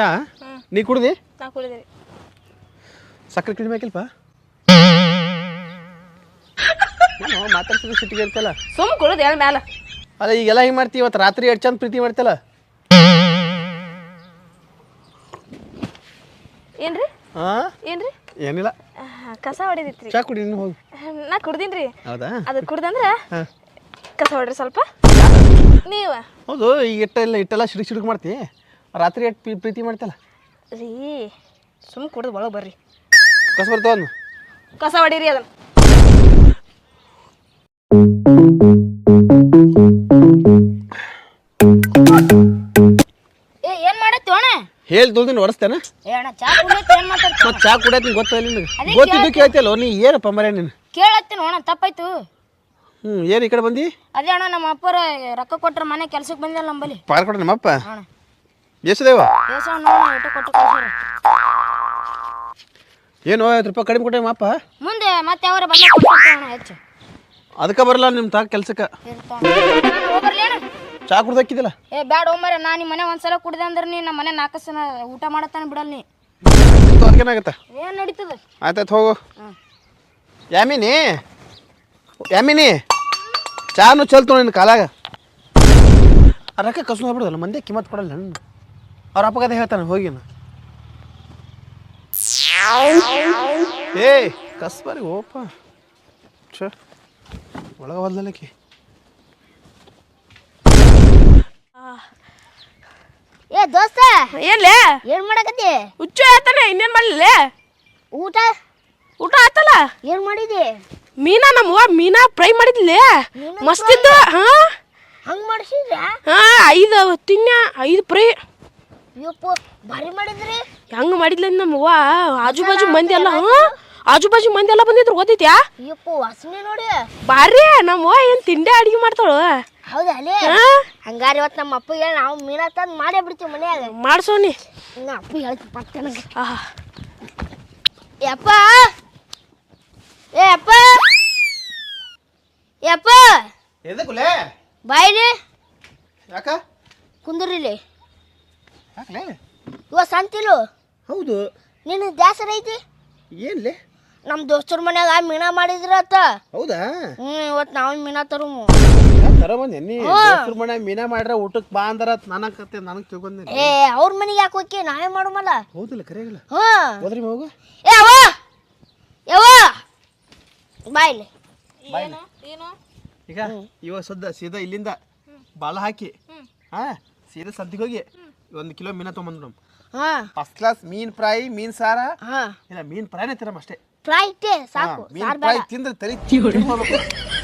ಚಾ? ನೀ ಕುಡ್ದಿ? ನಾ ಕುಡಿದಿರಿ ಸಕ್ಕರೆ ಕಡಿಮೆ ಹಾಕಿಲ್ಪ ಮಾತಾಡ್ತಿದ್ರೆ ಸಿಟ್ಟಿಗೆ ಇರ್ತಲ್ಲ ಸುಮ್ ಕುಡಿದು ಹೇಳ ಮ್ಯಾಲ? ಅಲ್ಲ ಈಗೆಲ್ಲ ಹಿಂಗೆ ಮಾಡ್ತೀವಿ ಇವತ್ತು ರಾತ್ರಿ ಎರಡು ಚಂದ ಪ್ರೀತಿ ಮಾಡ್ತಲ್ಲ? ಏನ್ರಿ? ಹಾಂ ಏನ್ರಿ? ಏನಿಲ್ಲ. ಕಸ ಹೊಡಿದಿತ್ರಿ. ಚಾ ಕುಡಿ ನೀನು ಹೋಗಿ. ನಾ ಕುಡ್ದೀನ್ರಿ. ಹೌದಾ? ಅದು ಕುಡ್ದಂದ್ರ ಕಸ ಹೊಡ್ರಿ ಸ್ವಲ್ಪ. ನೀವ? ಹೌದು ಈಗ ಇಟ್ಟೆಲ್ಲ ಇಟ್ಟೆಲ್ಲ ಸಿಡುಕ್ ಸಿಡುಕ್ ಮಾಡ್ತಿ. ರಾತ್ರಿ ಎಷ್ಟು ಪ್ರೀತಿ ಮಾಡ್ತಲ್ಲ? ರೀ ಸುಮ್ ಕುಡ್ದು ಒಳಗೆ ಬರ್ರಿ. ಕಸ ಬರ್ತಾವ ಒಂದು ಕಸ ಹೊಡೀರಿ ಅದನ್ನ. ಏ ಏನ್ ಮಾಡತ್ತಿ ಅಣ್ಣ? ಹೇಳಿ ತುಳ್ದಿನ ಹೊಡಸ್ತೇನೆ ಏ ಅಣ್ಣ ಚಾ ಕುಡಿಯತ್ ಏನ್ ಮಾತಾಡ್ತಿ ಮತ್ತೆ ಚಾ ಕುಡಿಯೋದು ನಿಂಗೆ ಗೊತ್ತಿಲ್ಲ ನಿನಗೆ? ಅದೇ ಗೊತ್ತಿದ್ದು ಕೇಳ್ತಿಯಲ್ಲ ನೀ ಏನಪ್ಪ ಮರ್ಯ ನೀನು? ಕೇಳತ್ತೀನಿ ಅಣ್ಣ ತಪ್ಪಾಯ್ತು. ಹ್ಞೂ ಏನು ಈ ಕಡೆ ಬಂದು? ಅದೇ ಅಣ್ಣ ನಮ್ಮ ಅಪ್ಪರ ರೊಕ್ಕ ಕೊಟ್ರ ಮನೆ ಕೆಲ್ಸಕ್ಕೆ ಬಂದಿಲ್ಲ ನಮ್ಮಲ್ಲಿ. ಪಾರ್ ಕೊಡ ನಮ್ಮಪ್ಪ? ಅಣ್ಣ. ಎಷ್ಟದೇವ? ಏನು ಐವತ್ತು ರೂಪಾಯಿ ಕಡಿಮೆ ಕೊಟ್ಟೆ ಮಾಪ? ಮುಂದೆ ಮತ್ತೆ ಅವರ ಬಂದ ಹೆಚ್ಚು. ಅದಕ್ಕೆ ಬರಲ್ಲ ನಿಮ್ಮ ತಾಕ ಕೆಲ್ಸಕ್ಕೆ. ಚಾ ಕುಡ್ದಕ್ಕಿದಿಲ್ಲ ಏ ಬ್ಯಾಡ ಒಮ್ಮರೆ ನಾ ನಿಮ್ಮ ಮನೆ ಒಂದ್ಸಲ ಕುಡ್ದೆ ಅಂದ್ರೆ ನೀ ನಮ್ಮ ಮನೆ ನಾಲ್ಕು ಸಲ ಊಟ ಮಾಡತ್ತಾನೆ ಬಿಡಲ್ ನೀ. ಅದಕ್ಕೇನಾಗತ್ತೆ ಏನ್ ನಡೀತದ? ಆಯ್ತಾಯ್ತು ಹೋಗು. ಯಾಮಿನಿ? ಯಾಮಿನಿ? ಚಾನು ಚಲ್ತು ನಿನ್ನ ಕಾಲಾಗ. ಅದಕ್ಕೆ ಕಸು ಹೋಗ್ಬಿಡೋದಲ್ಲ ಮಂದಿ ಕಿಮ್ಮತ್ ಕೊಡಲ್ಲ ನನ್ನ ಅವ್ರ ಅಪ್ಪಗದೆ ಹೇಳ್ತಾನೆ ಹೋಗಿ ನಾ ಏ ಕಸ್ ಬರಿ ಓಪ. ಛ ಒಳಗೆ ಹೋದ್ಲಕ್ಕೆ ಏ ದೋಸ್ತ. ಏನ್ಲೇ? ಏನ್ ಮಾಡಕತ್ತಿ? ಹುಚ್ಚು ಆಯ್ತಾನೆ ಇನ್ನೇನ್ ಮಾಡ್ಲಿ ಊಟ? ಊಟ ಆತಲ್ಲ? ಏನ್ ಮಾಡಿದಿ? ಮೀನಾ ನಮ್ಮ ಮೀನಾ ಫ್ರೈ ಮಾಡಿದ್ಲೇ? ಮಸ್ತಿದ್ದು ಮಸ್ತ್ ಇದ್ದು ಹಾ? ಹಂಗ್ ಮಾಡಿಸಿದ್ರ? ಹಾ ಐದು ತಿನ್ನ ಐದು ಫ್ರೈ. ಯಪ್ಪ ಭಾರಿ ಮಾಡಿದ್ರಿ. ಹೆಂಗ್ ಮಾಡಿದ್ಲ ನಮ್ಮವ್ವ ಆಜು ಬಾಜು ಮಂದಿ ಎಲ್ಲ ಆಜು ಬಾಜು ಮಂದಿ ಎಲ್ಲ ಬಂದಿದ್ರು ಗೊತ್ತೈತ್ಯಾ ಯಪ್ಪ ವಾಸನೆ ನೋಡಿ. ಬಾರಿ ನಮ್ಮವ್ವ ಏನ್ ತಿಂಡಿ ಅಡಿಗೆ ಮಾಡ್ತಾಳ? ಹೌದಾ ಹಂಗಾರೆ ಇವತ್ತು ನಮ್ಮ ಅಪ್ಪ ಹೇಳಿ ನಾವು ಮೀನಾ ತಂದು ಮಾಡೇ ಬಿಡ್ತೀವಿ ಮನ್ಯಾಗ. ಮಾಡ್ಸೋನಿ ನಾ. ಅಪ್ಪ ಹೇಳ್ತೀನಿ ಪಕ್ಕ ನನಗೆ. ಆಹಾ. ಯಪ್ಪ ಏ ಅಪ್ಪ! ಯಪ್ಪ ಎದಕ್ಕುಲೇ ಬಾಯ್ರಿ. ಯಾಕ? ಕುಂದ್ರಿಲಿ. ಯಾಕಲೇ? ಇವ ಸಂತಿಲು. ಹೌದು. ನಿನ್ನ ದಾಸರ ಐತಿ? ಏನ್ಲೇ? ನಮ್ಮ ದೋಸ್ತರ ಮನ್ಯಾಗ ಮೀನಾ ಮಾಡಿದ್ರತ್ತ ಹೌದಾ? ಹ್ಮ್ ಇವತ್ತು ನಾವು ಮೀನಾ ತರುಮು. ತರ ಬಂದೆ ನೀ ದೋಸ್ತ್ರ ಮನೆ ಮೀನಾ ಮಾಡ್ರ ಊಟಕ್ಕೆ ಬಾ ಅಂದಾರ ನನಗೆ ನನಗೆ ತಿಳ್ಕೊಂಡೆ ಏ ಅವ್ರ ಮನೆಗೆ ಯಾಕೆ ಹೋಗಿ ನಾವೇ ಮಾಡುಮಲ್ಲ ಹೌದಿಲ್ಲ ಕರೆಯಲ್ಲ ಹಾ ಹೋದ್ರಿ ಹೋಗು ಏ ಅವ್ವ! ಯವ್ವ ಬಾಯ್ಲಿ ಏನು ಈಗ ಇವ ಸದ್ದ ಸೀದಾ ಇಲ್ಲಿಂದ ಬಾಳ ಹಾಕಿ. ಹಾ ಸೀದಾ ಸಂತಿಗೆ ಹೋಗಿ. ಒಂದು ಕಿಲೋ ಮೀನ ತೊಗೊಂಬಂದು ನಮ್ಮ ಹಾ. ಫಸ್ಟ್ ಕ್ಲಾಸ್ ಮೀನ್ ಫ್ರೈ ಮೀನ್ ಸಾರ. ಹಾಂ. ಇಲ್ಲ ಮೀನ್ ಫ್ರೈನೇ ತಿನ್ನಮ್ಮ ಅಷ್ಟೇ. ಫ್ಲೈಟೇ ಸಾಕು ಮೀನ್ ಸಾರ್ ಫ್ರೈ ಬೇಡ. ತಿಂದ್ರೆ ತಲೆ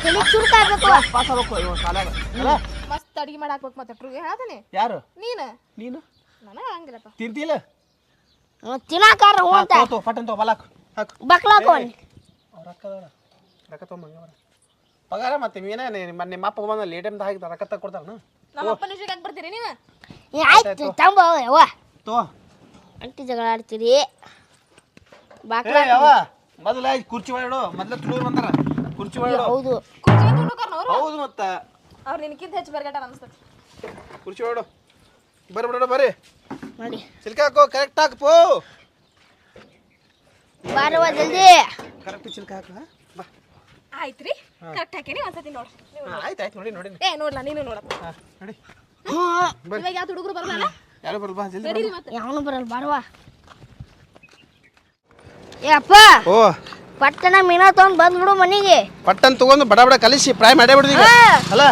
ತಲೆ ಚುರುಕ ಆಗ್ಬೇಕು ಪಾಸ್ ಆಗ್ಬೇಕು ಇವಾಗ ಸಾಲಾಗ. ಅಲ್ಲ? ಮಸ್ತ್ ಅಡಿಗೆ ಮಾಡಾಕ್ಬೇಕು ಮತ್ತೆ ಟ್ರಿಗೆ ಹೇಳ್ತಾನೆ ಯಾರು? ನೀನು? ನೀನು? ನನಗೆ ಹಂಗಿಲ್ಲಪ್ಪ. ತಿಂತಿಲ್ಲ ಹ್ಞೂ ತಿನ್ನಾಕಾರ ಹ್ಞೂ ಅಂತ ತೋ ತೋ ಬಲಾಕ್ ಹಾಕು. ಅವ್ರ ರೊಕ್ಕ ಅದಾವ ರೊಕ್ಕ ತೊಗೊಂಬಂಗ ಪಗಾರ ಮತ್ತೆ ಮೀನ ನಿಮ್ಮ ನಿಮ್ಮ ಅಪ್ಪ ಬಂದ ಲೇಟ್ ಟೈಮ್ ಹಾಕಿ ರೊಕ್ಕ ತಗ ಕೊಡ್ತಾರ ನಮ್ಮ ಅಪ್ಪನ ವಿಷಯಕ್ಕೆ ಯಾಕೆ ಬರ್ತೀರಿ ನೀವು ಆಯ್ತು ತಂಬ ಯವ್ವ. ತೋ. ಅಂಟಿ ಜಗಳ ಆಡ್ತೀರಿ. ಬಾಕ್ಲ ಯಾವ ಮೊದಲ ಕುರ್ಚಿ ಮಾಡಿಡು ಮೊದಲ ತುಳು ಬಂದಾರ. ಕುರ್ಚಿ ಮಾಡಿಡು ಹೌದು. ಕುರ್ಚಿ ಹುಡುಕರ್ನವ್ರು ಹೌದು ಮತ್ತ. ಅವ್ರು ನಿನಕ್ಕಿಂತ ಹೆಚ್ಚು ಬರ್ಗಟ್ಟ ಅನಿಸ್ತದೆ. ಕುರ್ಚಿ ಮಾಡಿಡು ಬರ್ರಿ ಬಿಡೋಣ ಬರ್ರಿ. ಮಾಡಿ. ಸಿಲ್ಕ ಹಾಕೋ ಕರೆಕ್ಟ್ ಹಾಕು ಪೋ. ಬಾರವ ಜಲ್ದಿ. ಕರೆಕ್ಟ್ ಸಿಲ್ಕ ಹಾಕು ಬಾ. ಆಯ್ತು ರೀ ಕರೆಕ್ಟ್ ಹಾಕೇನಿ ಒಂದ್ಸತಿ ನೋಡಿ. ಆಯ್ತು ಆಯ್ತು ನೋಡಿ ನೋಡಿ. ಏ ನೋಡ್ಲಾ ನೀನು ನೋಡಪ್ಪ. ಹಾ ನೋಡಿ. ಇವಾಗ ಯಾವ ಹುಡುಗರು ಬರಲ್ಲ ಯಾರು ಬರಲ್ಲ ಬಾ ಜಲ್ದಿ ಯಾವನು ಬರಲ್ಲ ಏ ಅಪ್ಪ. ಓ. ಪಟ್ಟಣ ಮೀನಾ ತಗೊಂಡ್ ಬಂದ್ಬಿಡು ಮನೆಗೆ. ಪಟ್ಟನ್ ತಗೊಂಡು ಬಡ ಬಡ ಕಲಿಸಿ ಫ್ರೈ ಮಾಡೇ ಬಿಡ್ದು ಈಗ. ಅಲ್ಲ?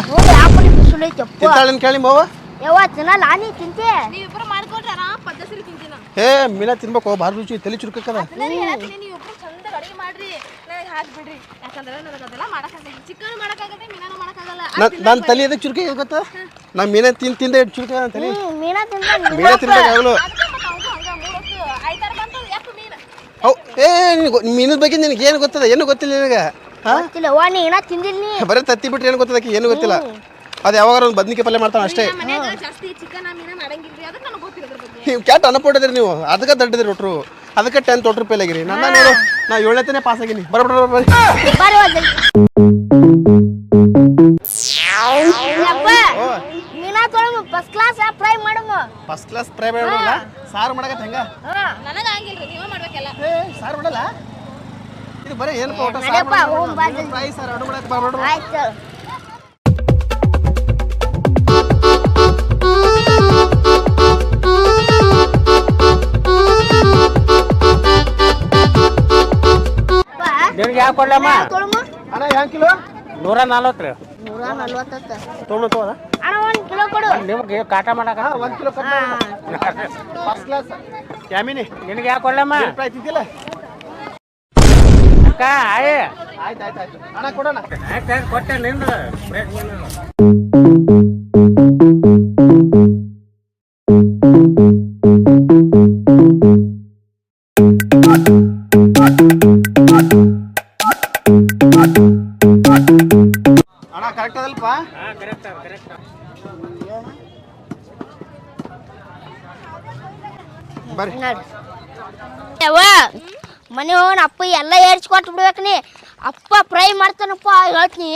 ತಿಂತಾಳನ್ ಕೇಳಿ ಮಾವ ಯವ್ವ ತಿನ್ನಲ್ಲ ಆನಿ ತಿಂತೆ? ನೀವಿಬ್ರು ಮಾಡ್ಕೊಂಡ್ರೆ ಆರಾಮ್ ಪದ್ಧತಿ ತಿಂತೀನಿ. ಹೇ ಮೀನ ತಿನ್ಬೇಕು ಭಾಳ ರುಚಿ ತಲೆ ಚುರುಕಕ್ಕದ ನೀವಿಬ್ರು ಚಂದ ಅಡಿಗೆ ಮಾಡ್ರಿ. ಹಾಕ್ಬಿಡ್ರಿ ಯಾಕಂದ್ರೆ ನನಗೆ ಅದೆಲ್ಲ ಮಾಡಕ್ಕಾಗಲ್ಲ. ಚಿಕನ್ ಮಾಡಕ್ಕಾಗತ್ತೆ ಮೀನಾನು ಮಾಡಕ್ಕಾಗಲ್ಲ. ನನ್ನ ತಲೆ ಎದಕ್ಕೆ ಚುರುಕ ಗೊತ್ತಾ ನಾ ಮೀನ ತಿನ್ ತಿಂದೆ ಚುರುಕ ನನ್ನ ತಲೆ ಹ್ಞೂ ಮೀನಾ ತಿಂದ ಮೀನ ತಿನ್ಬೇಕಾಗಲು ಬಂತು ಯಾಕೆ ಮೀನು? ಹೌ ಏ ನಿನಗೆ ಮೀನದ ಬಗ್ಗೆ ನಿನಗೇನು ಏನು ಗೊತ್ತದ? ಏನು ಗೊತ್ತಿಲ್ಲ ನಿನಗೆ? ಹಾಂ? ತಿಂದಿಲ್ಲ ಬರೀ ತತ್ತಿ ಬಿಟ್ರೆ ಏನು ಗೊತ್ತದ ಏನು ಗೊತ್ತಿಲ್ಲ. ಅದು ಯಾವಾಗ ಒಂದು ಬದ್ನಿಕಾಯಿ ಪಲ್ಯ ಮಾಡ್ತಾನೆ ಅಷ್ಟೇ. ನೀವು ಕ್ಯಾಟ್ ಅನ್ಪಟ್ಟಿದ್ರಿ ನೀವು. ಅದಕ್ಕೆ ದಡ್ಡದ್ರಿ ಒಟ್ರು. ಅದಕ್ಕೆ ಟೆನ್ ತೊಟ್ಟು ರೂಪಾಯಿ ಆಗಿರಿ ನನ್ನ ನೋಡು ನಾ ಏಳನೇತನೇ ಪಾಸ್ ಆಗಿನಿ. ಬರ ಬರ ತೊಳಮು first class fry first class fry ಮಾಡೋಲ್ಲ ಸಾರು ಮಾಡಕತ್ತ ಹೆಂಗ? ನನಗೆ ಆಗಿಲ್ರಿ ನೀವೇ ಮಾಡ್ಬೇಕಲ್ಲ. ಏ ಸಾರು ಮಾಡಲ್ಲ? ಇದು ಬರೀ ಏನಪ್ಪ ಫೋಟೋ. ಫ್ರೈ ಸಾರು ಅಡು ಮಾಡಕ್ಕೆ ಬರ್ಬೇಡ್ರು ಆಯ್ತು. ಯಾವ ಕೊಡ್ಲಮ್ಮ? ಅಣ್ಣ ಹೆಂಗ್ ಕಿಲೋ? ನೂರ ನಲ್ವತ್ತು ರೀ. ನೂರ ನಲ್ವತ್ತತ್ತ. ತೊಗೊಂಡು ಅಣ್ಣ. ಒಂದು ಕಿಲೋ ಕೊಡು. ನಿಮ್ಗೆ ಕಾಟ ಮಾಡಕ ಹಾಂ ಒಂದು ಕಿಲೋ ಫಸ್ಟ್ ಕ್ಲಾಸ್ ಯಾಮಿನಿ? ನಿನಗೆ ಯಾವ ಕೊಡ್ಲಮ್ಮ? ತಿಂತಿಲ್ಲ ಅಕ್ಕ ಆಯ್. ಆಯ್ತು ಆಯ್ತು ಆಯ್ತು. ಅಣ್ಣ ಕೊಡೋಣ ಕೊಟ್ಟೆ ನಿಂದು. ಮನೆ ಹೋಗೋಣ ಅಪ್ಪ ಎಲ್ಲ ಏರ್ಚ್ ಕೊಟ್ಟು ಬಿಡ್ಬೇಕು ನೀ. ಅಪ್ಪ ಫ್ರೈ ಮಾಡ್ತಾನಪ್ಪ ಹೇಳ್ತೀನಿ.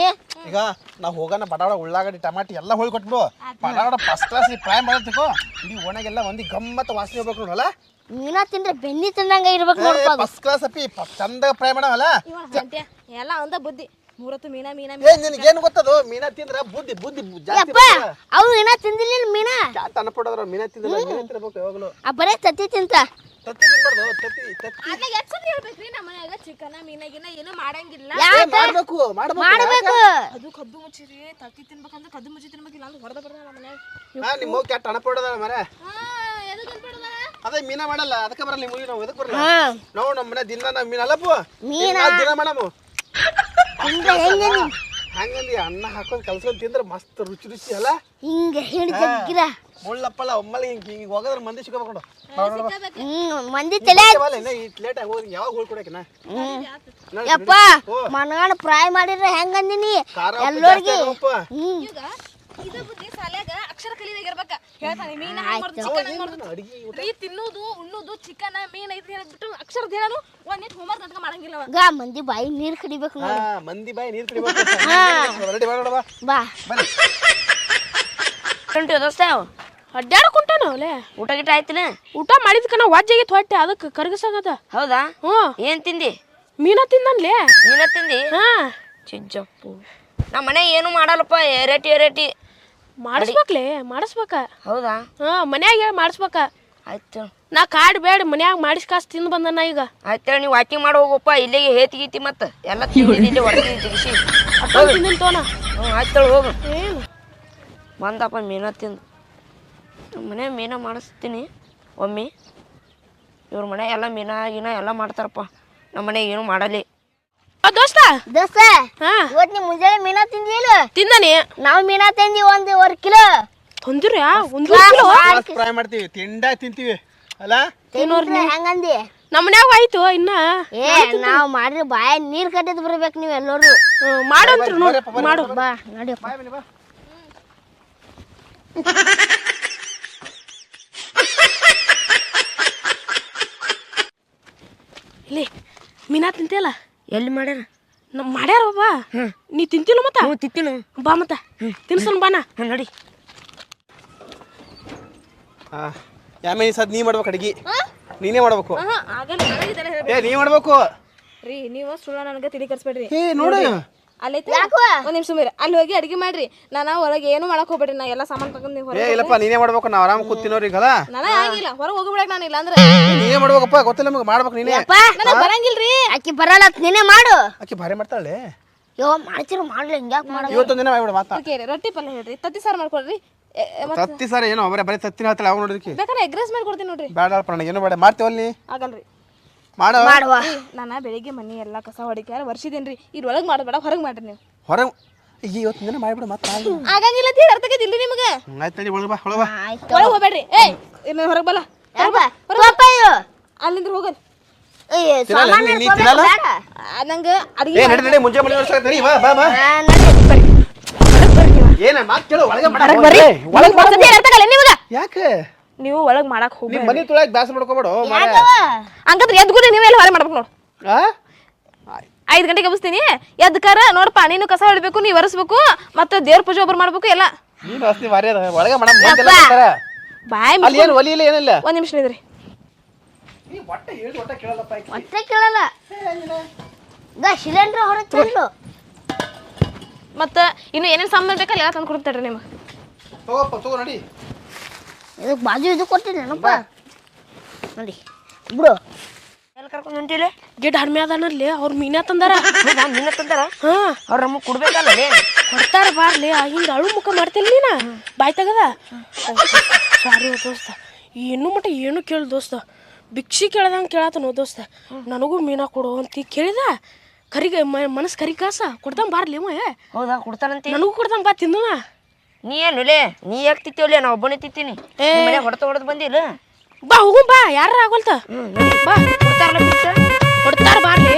ಈಗ ನಾವು ಹೋಗೋಣ ಬಡಾಡ ಉಳ್ಳಾಗಡ್ಡಿ ಟಮಾಟಿ ಎಲ್ಲ ಹೋಳಿ ಕೊಟ್ಬಿಡು. ಬಡಾಡ ಫಸ್ಟ್ ಕ್ಲಾಸ್ ನೀ ಫ್ರೈ ಮಾಡತ್ತಿಕೋ ಇಡೀ ಒಣಗೆಲ್ಲ ಒಂದು ಗಮ್ಮತ್ತ ವಾಸನೆ ಹೋಗ್ಬೇಕು ನೋಡಲ್ಲ ಮೀನಾ ತಿಂದ್ರೆ ಬೆನ್ನಿ ತಿಂದಂಗ ಇರ್ಬೇಕು ನೋಡಪ್ಪ ಫಸ್ಟ್ ಕ್ಲಾಸ್ ಅಪ್ಪಿ ಪ- ಚಂದ ಫ್ರೈ ಮಾಡವಲ್ಲ ಎಲ್ಲ ಒಂದ ಬುದ್ಧಿ. ಮೂರತ್ತು ಮೀನಾ ಮೀನಾ ಏ ಏನು ಗೊತ್ತದು? ಮೀನಾ ತಿಂದ್ರ ಬುದ್ಧಿ ಬುದ್ಧಿ ಜಾಸ್ತಿ ಅಪ್ಪ ಅವ್ರು ಏನ ತಿಂದಿಲ್ಲ ಮೀನಾ. ತನ್ನ ಅನ್ಪಡೋದ್ರ ಮೀನಾ ತಿಂದ್ರ ಮೀನಾ ತಿನ್ಬೇಕು ಯಾವಾಗಲೂ. ಆ ಬರೇ ತತ್ತಿ ತಿಂತ. ತತ್ತಿ ತಿನ್ಬಾರ್ದು ತತ್ತಿ ತತ್ತಿ. ಅದ್ನಾಗ ಎಷ್ಟು ಸತಿ ಹೇಳ್ಬೇಕ್ರಿ ನಮ್ಮ ಮನ್ಯಾಗ ಚಿಕನ ಮೀನಾಗಿನ ಏನು ಮಾಡಂಗಿಲ್ಲ. ಏ, ಮಾಡ್ಬೇಕು ಮಾಡ್ಬೇಕು. ಮಾಡ್ಬೇಕು. ಅದು ಕದ್ದು ಮುಚ್ಚಿರಿ ತತ್ತಿ ತಿನ್ಬೇಕಂದ್ರೆ ಕದ್ದು ಮುಚ್ಚಿ ತಿನ್ಬೇಕಿಲ್ಲ ಅಂದ್ರೆ ಹೊಡೆದ ಬರ್ದ ನಮ್ಮ ಮನ್ಯಾಗ ಹಾ ನಿಮ್ಮ ಹೋಗಿ ಕ್ಯಾಟ್ ಅನ್ಪಡೋದ ಮರೆ. ಹಾ ಎದಕ್ಕೆ ಅನ್ಬಿಡದ ಅದೇ ಮೀನಾ ಮಾಡಲ್ಲ ಅದಕ್ಕೆ ಬರಲ್ಲ ನಿಮ್ಮ ನಾವು ಎದಕ್ಕೆ ಬರಲ್ಲ? ಹಾ. ನಾವು ನಮ್ಮ ಮನೆ ದಿನ ನಮ್ಮ ಮೀನಲ್ಲಪ್ಪ ಮೀನಾ? ದಿನ- ದಿನ ಮಾಡಮು ಹೆಂಗೆ ಹೆಂಗ ಹಂಗಂದಿ ಅನ್ನ ಹಾಕೊಂಡ್ ಕಲ್ಸ್ಕೊಂಡ್ ತಿಂದ್ರೆ ಮಸ್ತ್ ರುಚಿ ರುಚಿ ಅಲ್ಲ? ಹಿಂಗ ಹಿಡ್ದಿರ ಮುಳ್ಳಪ್ಪಲ್ಲ ಒಮ್ಮಲ್ಲಿ ಹಿಂಗ್ ಹಿಂಗ್ ಹೋಗದ್ರ ಮಂದಿ ಸಿಗಬೇಕು. ಹ್ಮ್ ಮಂದಿ ತಲೆ ಇಟ್ ಲೇಟ್ ಆಗಿ ಹೋಗಿ ಯಾವಾಗ ಹೋಗಿ ಕೊಡಕಿನ ಯಪ್ಪ ಮನಗಾಣ ಫ್ರೈ ಮಾಡಿದ್ರೆ ಹೆಂಗಂದಿನಿ ಖಾರ ಉಪ್ಪು ಎಲ್ಲೋರ್ಗಿ ಜಾಸ್ತಿ ಹಾಕು. ಹ್ಮ್ ಹೇಳ್ತಾನೆ ಮೀನ ಮಾಡ್ದು ರೀ ತಿನ್ನೋದು ಉಣ್ಣೋದು ಚಿಕನ್ ಮೀನ್ ಐತಿ ಹೇಳ್ಬಿಟ್ಟು ಅಕ್ಷರದ ಹೇಳನು ಒಂದ್ ನಿಟ್ ಹೋಮ್ವರ್ಕ್ ನಾಟಕ ಮಾಡಂಗಿಲ್ಲ ಅವ. ಗ ಮಂದಿ ಬಾಯಿ ನೀರ್ ಕಡಿಬೇಕು ಹಾ ಮಂದಿ ಬಾಯಿ ನೀರ್ ಕಡಿಬೇಕು ರೆಡಿ ಬಾ ಬಾ ದೋಸ್ತ ಅಡ್ಡಾಡ ಕುಂಟಾನ ಅವಲೆ? ಊಟ ಗಿಟ ಆಯ್ತಿನ? ಊಟ ಮಾಡಿದ್ಕನ ವಾಜ್ಯಾಗಿತ್ತು ಹೊಟ್ಟೆ ಅದಕ್ಕೆ ಕರಗಸಾಗದ ಹೌದಾ? ಹ್ಞೂ. ಏನ್ ತಿಂದಿ? ಮೀನ ತಿಂದನ್ಲೇ? ಮೀನ ತಿಂದಿ? ಹಾ. ಚಿಜ್ಜಪ್ಪು. ನಮ್ಮ ಮನೆ ಏನು ಮಾಡಲ್ಲಪ್ಪ ರೇಟಿ ಎರೇಟಿ ಮಾಡಿಸ್ಬೇಕ್ಲೇ ಮಾಡಿಸ್ಬೇಕ. ಹೌದಾ? ಹಾ ಮನ್ಯಾಗ ಹೇಳಿ ಮಾಡಿಸ್ಬೇಕ. ಆಯ್ತು. ನಾ ಕಾಡ್ ಬೇಡ ಮನ್ಯಾಗ ಮಾಡಿಸ್ ಕಾಸು ತಿಂದು ಬಂದನ ಈಗ. ಆಯ್ತು ನೀವು ವಾಕಿಂಗ್ ಮಾಡಿ ಹೋಗಪ್ಪ ಇಲ್ಲಿಗೆ ಹೇತಿ ಗೀತಿ ಮತ್ತೆ. ಎಲ್ಲ ತಿಂದಿದ್ದು ಇಲ್ಲಿ ಹೊಡ್ತಿ ತೆಗಿಸಿ ತಿಂದಿನ ತೋನ ಹ್ಞೂ ಆಯ್ತು ಹೋಗು. ಏನು? ಬಂದಪ್ಪ ಮೀನ ತಿಂದು. ನಮ್ಮ ಮನೆ ಮೀನ ಮಾಡಿಸ್ತೀನಿ ಒಮ್ಮೆ. ಇವ್ರ ಮನೆ ಎಲ್ಲ ಮೀನ ಗೀನ ಎಲ್ಲ ಮಾಡ್ತಾರಪ್ಪ. ನಮ್ಮ ಮನೆ ಏನು ಮಾಡಲಿ. ಆ ದೋಸ್ತ? ದೋಸ್ತ ಹಾ. ಇವತ್ ನೀ ಮುಂಜಾನೆ ಮೀನಾ ತಿಂದಿಲ್ಲ ತಿಂದನಿ. ನಾವು ಮೀನಾ ತಂದಿ ಒಂದು ಒಂದ್ ಕಿಲೋ. ತೊಂದ್ರೆ ಒಂದು ಕಿಲೋ? ಫ್ರೈ ಮಾಡ್ತೀವಿ. ತಿಂಡಾಗ ತಿಂತೀವಿ. ಅಲ್ಲ? ತಿನ್ನೋರ್ನ ಹೆಂಗಂದಿ? ನಮ್ಮ ಮನ್ಯಾಗ ಆಯ್ತು ಇನ್ನ. ಏ ನಾವು ಮಾಡ್ರಿ ಬಾಯ ನೀರ್ ಕಟ್ಟಿದ್ ಬರ್ಬೇಕು ನೀವು ಎಲ್ಲರೂ. ಮಾಡು ಮಾಡಂತ್ರು ನೋಡು ಮಾಡು. ಬಾ ನೋಡಿ ಇಲ್ಲಿ ಮೀನಾ ತಿಂತಿಯಲ್ಲ? ಎಲ್ಲಿ ಮಾಡ್ಯಾರ? ನಮ್ಮ ಮಾಡ್ಯಾರ ಬಾ ನೀ ತಿಂತಿಲ್ಲ ಮತ್ತ? ಹ್ಞೂ ತಿಂತೀನಿ. ಬಾ ಮತ್ತ. ತಿನ್ಸನ್ ಬಾನ. ಹ್ಞೂ ನಡಿ. ಯಾಮೇನಿ ಸದ್ ನೀ ಮಾಡ್ಬೇಕು ಅಡ್ಗಿ. ನೀನೇ ಮಾಡ್ಬೇಕು. ಆಗಲ್ಲ ಏ ನೀ ಮಾಡ್ಬೇಕು. ರೀ ನೀವು ಸುಳ್ಳ ನನಗೆ ತಿಳಿ ಕರ್ಸ್ಬೇಡ್ರಿ. ಏ ನೋಡು. ಅಲ್ಲೈತಿ? ಒಂದ್ ನಿಮಿಷ ಮೀರಿ ಅಲ್ಲಿ ಹೋಗಿ ಅಡಿಗೆ ಮಾಡ್ರಿ. ನಾನು ಹೊರಗೆ ಏನು ಮಾಡಕ್ ಹೋಗ್ಬೇಡ್ರಿ. ನಾ ಎಲ್ಲ ಸಾಮಾನ್ ತಗೊಂಡ್ ನೀವು ಏ ಹೊರಗೆ ಇಲ್ಲಪ್ಪ ನೀನೇ ಮಾಡ್ಬೇಕು. ನಾವು ಆರಾಮ್ ಕೂತಿನೋರಿ ನಾನು ಆಗಿಲ್ಲ. ಹೊರಗೆ ಹೋಗ್ಬಿಡಕ್ ನಾನು ಇಲ್ಲ ಅಂದ್ರೆ ನೀನೇ ಮಾಡ್ಬೇಕಪ್ಪ. ಗೊತ್ತಿಲ್ಲ ನಮಗೆ ಮಾಡ್ಬೇಕು ನೀನೇ. ಯಪ್ಪ ನನಗೆ ಬರಂಗಿಲ್ರಿ. ಆಕಿ ಬರಲ್ಲ ಅತ್ ನೀನೇ ಮಾಡು. ಆಕಿ ಭಾರಿ ಮಾಡ್ತಾಳೆ. ಯೋ ಮಾಡ್ತಿರು ಮಾಡ್ಲಿ ಹಿಂಗ್ಯಾಕ್ ಮಾಡ ಇವತ್ತೊಂದು ದಿನ ಮಾಡ್ಬಿಡು ಮಾತಾ. ಓಕೆ ರೊಟ್ಟಿ ಪಲ್ಯ ಹೇಳ್ರಿ. ತತ್ತಿ ಸಾರು ಮಾಡ್ಕೊಳ್ರಿ ಎ, ಎ, ಮತ್ತ್ ತತ್ತಿ ಸರ್ ಏನೋ ಬರೀ ಬರೀ ತತ್ತಿನ ಹೇಳ್ತಾಳೆ ಅವ್ ನೋಡಿದ್ಕಿ. ಬೇಕಾದ್ರೆ ಎಗ್ ರೈಸ್ ಮಾಡ್ಕೊಡ್ತೀನಿ ನೋಡ್ರಿ. ಬೇಡ ಅಲ್ಪ ನನಗೆ ಏನು ಬೇಡ. ಮಾಡ್ತೀವಲ್ಲಿ? ಆಗಲ್ರಿ. ಮಾಡ ಮಾಡುವ ನಾನು ಬೆಳಿಗ್ಗೆ ಮನಿ ಎಲ್ಲ ಕಸ ಹೊಡಿಕ್ಯಾರ ವರ್ಷಿದೇನ್ರಿ ಇದ್ರೊಳಗೆ ಮಾಡಬೇಡ ಹೊರಗೆ ಮಾಡ್ರಿ ನೀವು ಹೊರಗೆ ಈಗ ದಿನ ಮಾಡ್ಬಿಡು ಮತ್ತೆ ಆಗಂಗಿಲ್ಲ ಹೇಳಿ ಅರ್ಥ ಆಗೈತಿಲ್ರಿ ನಿಮಗೆ ಆಯ್ತು ನಡಿ ಒಳಗೆ ಬಾ ಒಳಗೆ ಬಾ ಆಯ್ತು ಒಳಗೆ ಹೋಗ್ಬೇಡ್ರಿ ಏಯ್ ಇನ್ನು ಹೊರಗೆ ಬಲ್ಲ ಹೋಗಲ್. ನಂಗೆ ಅಡಿಗೆ ಏ ನಡಿ ನಡಿ ಮುಂಜೆ ಮನೆ ವರ್ಷ ಬಾ ಬಾ ಬಾ ಆ, ನಡಿ. ಏನ ಮಾತು ಕೇಳು ಒಳಗೆ ಬರ್ರಿ ಒಳಗೆ ಒಂದ್ಸತಿ ಅರ್ಥ ಆಗಲ್ಲ ನಿಮಗೆ ಯಾಕೆ ನೀವು ಒಳಗ್ ಮಾಡಕ್ ಹೋಗಿ ನೀ ಮನೆ ತುಳಾಕ್ ಬ್ಯಾಸರ ಮಾಡ್ಕೊಬೇಡು? ಹಂಗಂದ್ರೆ ಎದ್ಗುಡಿ ನೀವೇ ಹೊರಗೆ ಮಾಡ್ಬೇಕು ನೋಡು. ಆ? ಐದು ಗಂಟೆಗೆ ಎಬ್ಬಿಸ್ತೀನಿ. ಎದ್ಕಾರ ನೋಡಪ್ಪ ನೀನು ಕಸ ಹೊಡಿಬೇಕು ನೀವು ಒರೆಸ್ಬೇಕು ಮತ್ತೆ ದೇವ್ರ ಪೂಜೆ ಒಬ್ಬರು ಮಾಡ್ಬೇಕು ಎಲ್ಲ. ನೀನು ವಾಸನೆ ಭಾರಿ ಅದ ಒಳಗೆ ಮಾಡಮ್ ಮಂದೆಲ್ಲ ಬರ್ತಾರ. ಬಾಯ್ ಅಲ್ಲಿ ಏನು ಒಲಿ ಇಲ್ಲ ಏನಿಲ್ಲ? ಒಂದ್ ನಿಮಿಷ ನೀ. ಮತ್ತೆ ಕೇಳಲ್ಲ. ಗ ಸಿಲಿಂಡರ್ ಹೊರಗೆ ತಂದು ಮತ್ತ ಇನ್ನು ಏನೇನ್ ಸಾಮಾನ್ ಬೇಕಲ್ಲ ಎಲ್ಲ ತಂದು ಕೊಡ್ತಾರ್ರಿ ನಿಮ್ಗೆ. ತಗೋಪ್ಪ ತಗೋ ನಡಿ. ಇದಕ್ಕೆ ಬಾಜು ಇದು ಕೊಟ್ಟಿದ್ದೇನಪ್ಪ ನೋಡಿ. ಬಿಡು. ಎಲ್ಲಿ ಕರ್ಕೊಂಡು ಹೊಂಟಿಲ್ಲ ಗಿಡ ಹಡ್ಮೆ ಅದಾನಲ್ಲಿ ಅವ್ರು ಮೀನಾ ತಂದಾರ? ಮೀನ ತಂದಾರ? ಹಾ. ಅವ್ರು ನಮಗೆ ಕೊಡ್ಬೇಕಲ್ಲ ಕೊಡ್ತಾರ ಬಾರ್ಲಿ ಹಿಂಗೆ ಅಳು ಮುಖ ಮಾಡ್ತೀನಿ ನೀನ? ಬಾಯ್ ತೆಗದ? ಸಾರಿ ದೋಸ್ತ ಏನು ಮಟ್ಟ ಏನು ಕೇಳು ದೋಸ್ತ. ಭಿಕ್ಷಿ ಕೇಳ್ದಂಗೆ ಕೇಳತ್ತನೋ ದೋಸ್ತ. ನನಗೂ ಮೀನಾ ಕೊಡು ಅಂತ ಕೇಳಿದ? ಕರಿಗೆ ಮನಸ್ಸು ಕರಿ ಕಾಸ? ಕೊಡ್ತಾನ ಬಾರ್ಲಿ ಮೇ ಏ. ಹೌದಾ ಕೊಡ್ತಾರಂತೆ. ನನಗೂ ಕೊಡ್ತಾನ ಬಾ ತಿಂದು ನೀ ಏನು ಲೇ ನೀ ಯಾಕೆ ತಿಂತೀವಲ್ಲ ನಾ ಒಬ್ಬನೇ ತಿಂತೀನಿ. ಮನೆ ಹೊಡೆತ ಹೊಡೆದು ಬಂದಿಲ್ಲ ಬಾ ಹೋಗು ಬಾ ಯಾರು ಆಗೋಲ್ತ? ಬಾ ಕೊಡ್ತಾರಲ್ಲ ಕೊಡ್ತಾರ ಬಾರ್ಲಿ.